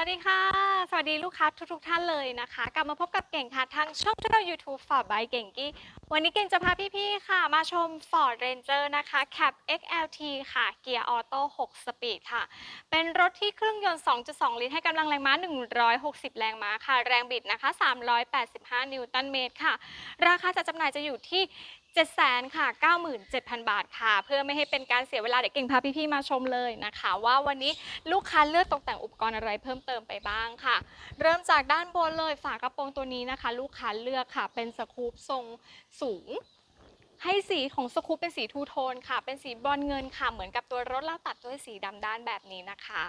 วัสดีค่ะ สวัสดีลูกค้าทุกๆท่านเลยนะคะ กลับมาพบกับเก่งค่ะ ทางช่องช่อง YouTube Ford by เก่งกี้วันนี้เก่งจะพาพี่ๆค่ะ มาชม Ford Ranger นะคะ Cab XLT ค่ะ เกียร์ออโต้6สปีดค่ะ เป็นรถที่เครื่องยนต์ 2.2 ลิตรให้กำลังแรงม้า 160 แรงม้าค่ะ แรงบิดนะคะ 385 นิวตันเมตรค่ะ ราคาจัดจำหน่ายจะอยู่ที่ 7 0 0 0 0ค่ะ 97,000 บาทค่ะ เพื่อไม่ให้เป็นการเสียเวลาเดี๋ยวเก่งพาพี่ๆมาชมเลยนะคะ ว่าวันนี้ลูกค้าเลือกตกแต่งอุปกรณ์อะไรเพิ่มเติมไปบ้างค่ะ เริ่มจากด้านบนเลยฝากระโปรงตัวนี้นะคะ ลูกค้าเลือกค่ะ เป็นสกูปทรงสูง ให้สีของสกูปเป็นสีทูโทนค่ะ เป็นสีบรอนเงินค่ะ เหมือนกับตัวรถแล้วตัดด้วยสีดำด้านแบบนี้นะคะ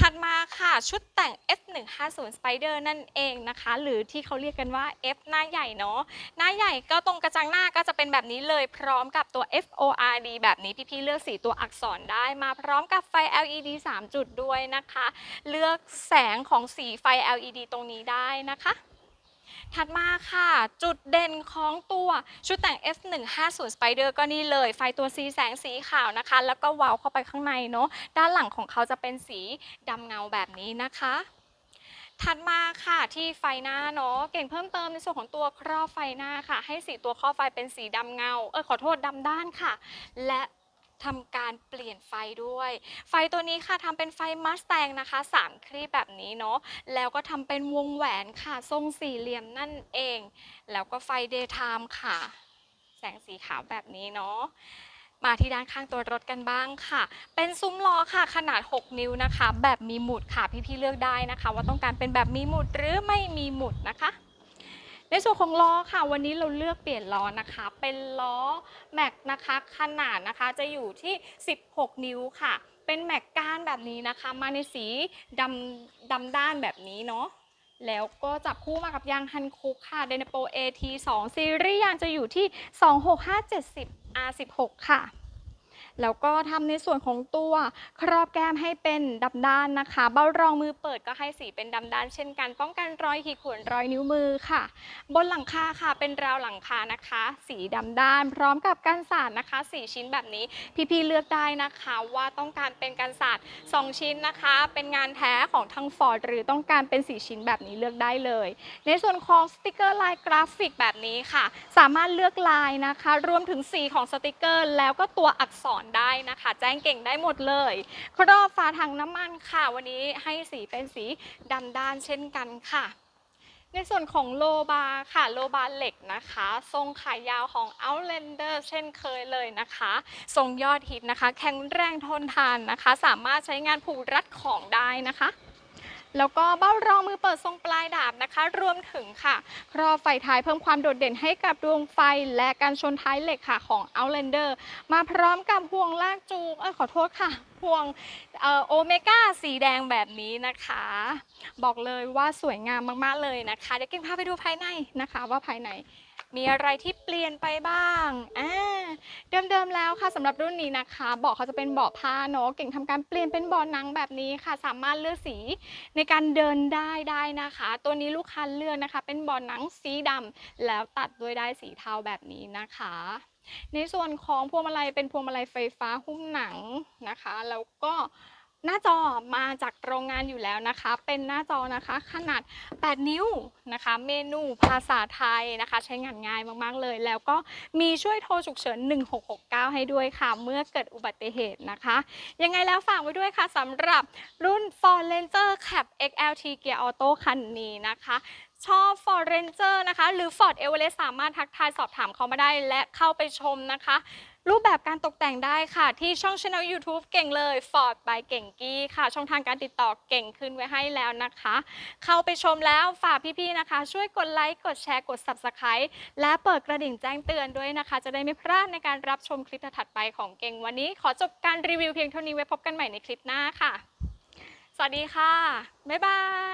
ถัดมาค่ะชุดแต่ง F150 Spider นั่นเองนะคะ หรือที่เขาเรียกกันว่า F หน้าใหญ่เนาะหน้าใหญ่ก็ตรงกระจังหน้าก็จะเป็นแบบนี้เลยพร้อมกับตัว FORD แบบนี้พี่ๆเลือกสีตัวอักษรได้มาพร้อมกับไฟ LED 3 จุดด้วยนะคะ เลือกแสงของสีไฟ LED ตรงนี้ได้นะคะ ถัดมาค่ะ จุดเด่นของตัวชุดแต่ง F150 Spider ก็นี่เลย ไฟตัวสีแสงสีขาวนะคะ แล้วก็ว้าเข้าไปข้างในเนาะด้านหลังของเขาจะเป็นสีดำเงาแบบนี้นะคะถัดมาค่ะที่ไฟหน้าเนาะเก่งเพิ่มเติมในส่วนของตัวครอบไฟหน้าค่ะ ให้สีตัวครอบไฟเป็นสีดำเงาเออขอโทษดำด้านค่ะ และ ทำการเปลี่ยนไฟด้วย ไฟตัวนี้ค่ะทำเป็นไฟมัสแตงนะคะสามคลีปแบบนี้เนาะแล้วก็ทำเป็นวงแหวนค่ะทรงสี่เหลี่ยมนั่นเอง แล้วก็ไฟเดย์ไทม์ค่ะ แสงสีขาวแบบนี้เนาะมาที่ด้านข้างตัวรถกันบ้างค่ะ เป็นซุ้มล้อค่ะ ขนาด 6 นิ้วนะคะ แบบมีหมุดค่ะพี่ๆเลือกได้นะคะ ว่าต้องการเป็นแบบมีหมุดหรือไม่มีหมุดนะคะ ในส่วนของล้อค่ะ วันนี้เราเลือกเปลี่ยนล้อนะคะ เป็นล้อแม็กนะคะขนาดนะคะจะอยู่ที่ 16 นิ้วค่ะ เป็นแม็กก้านแบบนี้นะคะ มาในสีดำดำด้านแบบนี้เนาะแล้วก็จับคู่มากับยางฮันคุกค่ะ d y n a p o AT2 ซีรีส์ยางจะอยู่ที่ 26570 R16 ค่ะ แล้วก็ทำในส่วนของตัวครอบแก้มให้เป็นดำด้านนะคะ เบ้ารองมือเปิดก็ให้สีเป็นดำด้าน เช่นกัน ป้องกันรอยขีดข่วนรอยนิ้วมือค่ะ บนหลังคาค่ะ เป็นราวหลังคานะคะ สีดำด้าน พร้อมกับกันสาดนะคะ 4 ชิ้นแบบนี้พี่ๆเลือกได้นะคะว่าต้องการเป็นกันสาด2 ชิ้นนะคะ เป็นงานแท้ของทางฟอร์ดหรือต้องการเป็น 4 ชิ้นแบบนี้เลือกได้เลย ในส่วนของสติกเกอร์ลายกราฟิกแบบนี้ค่ะ สามารถเลือกลายนะคะ รวมถึงสีของสติกเกอร์ แล้วก็ตัวอักษรได้นะคะ แจ้งเก่งได้หมดเลย ครอบฝาถังน้ำมันค่ะ วันนี้ให้สีเป็นสีดำด้านเช่นกันค่ะในส่วนของโลบาร์ค่ะโลบาร์เหล็กนะคะ ทรงขายาวของ Outlander เช่นเคยเลยนะคะ ทรงยอดฮิตนะคะ แข็งแรงทนทานนะคะ สามารถใช้งานผูกรัดของได้นะคะ แล้วก็เบ้ารองมือเปิดทรงปลายดาบนะคะ รวมถึงค่ะ ครอบไฟท้ายเพิ่มความโดดเด่นให้กับดวงไฟและการชนท้ายเหล็กค่ะของ Outlander มาพร้อมกับห่วงลากจูงเออขอโทษค่ะ ห่วงโอเมก้าสีแดงแบบนี้นะคะ บอกเลยว่าสวยงามมากๆเลยนะคะ เดี๋ยวเก่งพาไปดูภายในนะคะว่าภายใน มีอะไรที่เปลี่ยนไปบ้างอ่าเดิมๆแล้วค่ะสำหรับรุ่นนี้นะคะเบาะเขาจะเป็นเบาะผ้าเนาะเก่งทำการเปลี่ยนเป็นเบาะหนังแบบนี้ค่ะ สามารถเลือกสีในการเดินได้ได้นะคะ ตัวนี้ลูกค้าเลือกนะคะ เป็นเบาะหนังสีดำแล้วตัดด้วยได้สีเทาแบบนี้นะคะในส่วนของพวงมาลัยเป็นพวงมาลัยไฟฟ้าหุ้มหนังนะคะ แล้วก็ หน้าจอมาจากโรงงานอยู่แล้วนะคะ เป็นหน้าจอนะคะขนาด 8 นิ้วนะคะ เมนูภาษาไทยนะคะ ใช้งานง่ายมากๆเลย แล้วก็มีช่วยโทรฉุกเฉิน 1669 ให้ด้วยค่ะ เมื่อเกิดอุบัติเหตุนะคะ ยังไงแล้วฝากไว้ด้วยค่ะสำหรับรุ่น Ford Ranger Cab XLT Gear Auto คันนี้นะคะชอบ Ford Ranger นะคะ หรือ Ford Everest สามารถทักทายสอบถามเขามาได้และเข้าไปชมนะคะ รูปแบบการตกแต่งได้ค่ะ ที่ช่อง channel YouTube เก่งเลย Ford by เก่งกี้ค่ะ ช่องทางการติดต่อเก่งขึ้นไว้ให้แล้วนะคะ เข้าไปชมแล้วฝากพี่ๆนะคะ ช่วยกดไลค์กดแชร์กด Subscribe และเปิดกระดิ่งแจ้งเตือนด้วยนะคะ จะได้ไม่พลาดในการรับชมคลิปถัดไปของเก่งวันนี้ ขอจบการรีวิวเพียงเท่านี้ไว้พบกันใหม่ในคลิปหน้าค่ะ สวัสดีค่ะบ๊ายบาย